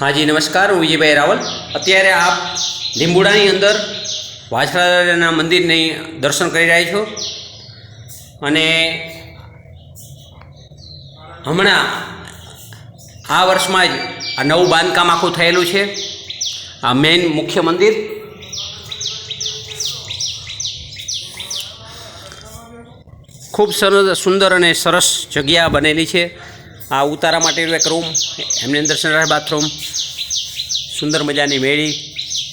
હાજી, નમસ્કાર, હું વિજયભાઈ રાવલ. અત્યારે આપ લીંબુડાની અંદર વાછરાના મંદિરની દર્શન કરી રહ્યા છો. અને હમણાં આ વર્ષમાં જ આ નવું બાંધકામ આખું થયેલું છે. આ મેઇન મુખ્ય મંદિર. ખૂબ સરસ, સુંદર અને સરસ જગ્યા બનેલી છે. આ ઉતારા માટેનું એક રૂમ, એમની અંદર સંગ્રહ બાથરૂમ, સુંદર મજાની મેળી,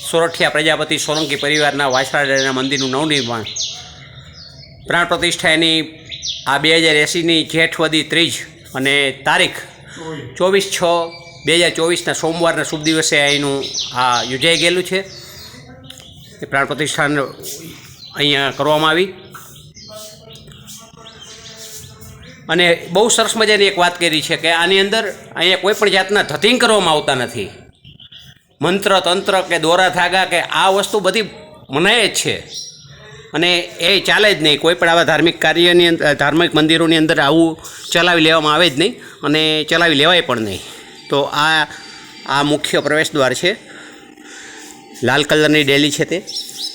સોરઠિયા પ્રજાપતિ સોલંકી પરિવારના વાછરાડાના મંદિરનું નવનિર્માણ. પ્રાણ પ્રતિષ્ઠા એની આ બે હજાર એંસીની જેઠ વદી ત્રીજ અને તારીખ ચોવીસ છ બે હજાર ચોવીસના સોમવારના શુભ દિવસે અહીંનું આ યોજાઈ ગયેલું છે. પ્રાણ પ્રતિષ્ઠાન અહીંયા કરવામાં આવી. અને બહુ સરસ મજાની એક વાત કરી છે કે આની અંદર અહીંયા કોઈ પણ જાતના ધતિંગ કરવામાં આવતા નથી. મંત્ર, તંત્ર કે દોરા, ધાગા કે આ વસ્તુ બધી મનાય જ છે. અને એ ચાલે જ નહીં. કોઈ પણ આવા ધાર્મિક કાર્યની અંદર ધાર્મિક મંદિરોની અંદર આવું ચલાવી લેવામાં આવે જ નહીં અને ચલાવી લેવાય પણ નહીં. તો આ આ મુખ્ય પ્રવેશદ્વાર છે. લાલ કલરની ડેલી છે તે.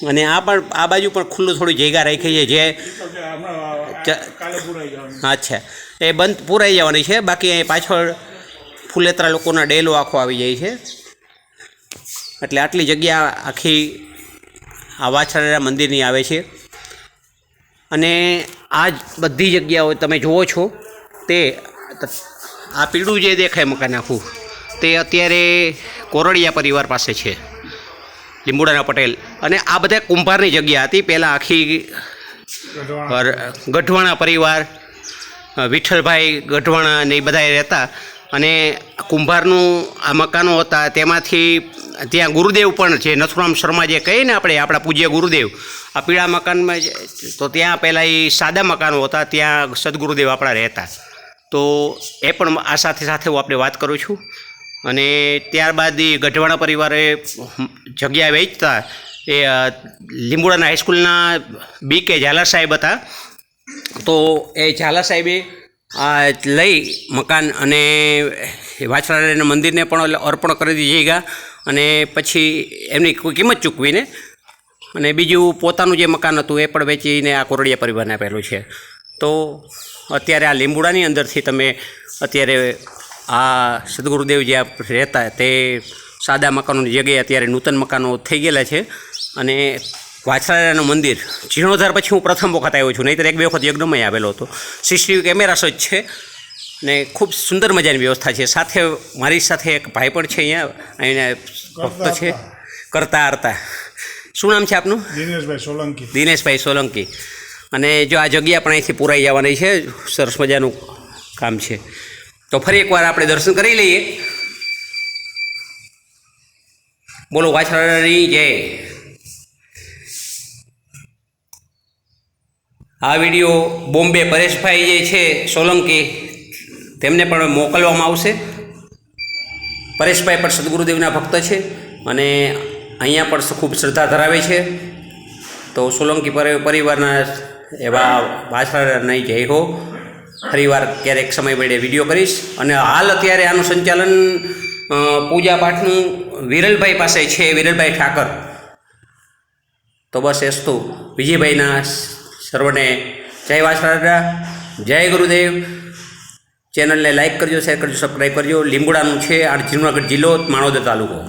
અને આ પણ આ બાજુ પણ ખુલ્લું થોડું જગ્યા રાખી છે જે અચ્છા. એ બંધ પૂરાઈ જવાની છે બાકી અહીં પાછળ ફુલેતરા લોકોના ડેલો આખો આવી જાય છે. એટલે આટલી જગ્યા આખી આ વાછરાના મંદિરની આવે છે. અને આ જ બધી જગ્યાઓ તમે જુઓ છો તે આ પીળું જે દેખાય મકાન આખું તે અત્યારે કોરડિયા પરિવાર પાસે છે. લીંબુડાના પટેલ. અને આ બધા કુંભારની જગ્યા હતી. પહેલાં આખી ગઢવાણા. પરિવાર વિઠ્ઠલભાઈ ગઢવાણા ને એ બધા રહેતા. અને કુંભારનું આ મકાનો હતા. તેમાંથી ત્યાં ગુરુદેવ પણ છે. નથુરામ શર્મા જે કહીએ ને આપણે આપણા પૂજ્ય ગુરુદેવ આ પીળા મકાનમાં તો ત્યાં પહેલાં એ સાદા મકાનો હતા. ત્યાં સદગુરુદેવ આપણા રહેતા. તો એ પણ આ સાથે સાથે હું આપણે વાત કરું છું. અને ત્યારબાદ એ ગઢવાણા પરિવારે જગ્યા વેચતા એ લીંબુડાના હાઈસ્કૂલના બી કે ઝાલા સાહેબ હતા. તો એ ઝાલા સાહેબે આ લઈ મકાન અને વાછરાના મંદિરને પણ અર્પણ કરી દીધી ગયા અને પછી એમની કિંમત ચૂકવીને અને બીજું પોતાનું જે મકાન હતું એ પણ વેચીને આ કોરડિયા પરિવારને આપેલું છે. તો અત્યારે આ લીંબુડાની અંદરથી તમે અત્યારે આ સદગુરુદેવ જે રહેતા તે સાદા મકાનોની જગ્યાએ અત્યારે નૂતન મકાનો થઈ ગયેલા છે. અને વાછરાયાનું મંદિર જીર્ણોદ્ધાર પછી હું પ્રથમ વખત આવ્યો છું. નહીંતર એક બે વખત યજ્ઞમાં આવેલો હતો. સીસીટીવી કેમેરા સજ્જ છે ને ખૂબ સુંદર મજાની વ્યવસ્થા છે. સાથે મારી સાથે એક ભાઈ પણ છે અહીંયા અહીંયા ભક્ત છે. કરતા હરતા. શું નામ છે આપનું? દિનેશભાઈ સોલંકી. દિનેશભાઈ સોલંકી. અને જો આ જગ્યા પણ અહીંથી પૂરાઈ જવાની છે સરસ મજાનું કામ છે. તો ફરી એકવાર આપણે દર્શન કરી લઈએ. બોલો વાછરાની જય. આ વીડિયો બોમ્બે પરેશભાઈ જે છે, સોલંકી, તેમને પણ મોકલવામાં આવશે. પરેશભાઈ પણ સદગુરુદેવના ભક્ત છે અને અહીંયા પણ ખૂબ શ્રદ્ધા ધરાવે છે. તો સોલંકી પરી- પરિવારના એવા વાછરા નહીં જય હો. ફરીવાર ક્યારેક સમય મળે વીડિયો કરીશ. અને હાલ અત્યારે આનું સંચાલન પૂજા પાઠનું વિરલભાઈ પાસે છે, વિરલભાઈ ઠાકર. તો બસ એસ્તુ વિજયભાઈના સર્વને જય વાસરાજા જય ગુરુદેવ. ચેનલને લાઇક કરજો, શેર કરજો, સબસ્ક્રાઈબ કરજો. લીંબુડાનું છે, આ જૂનાગઢ જિલ્લો, માણોદર તાલુકો.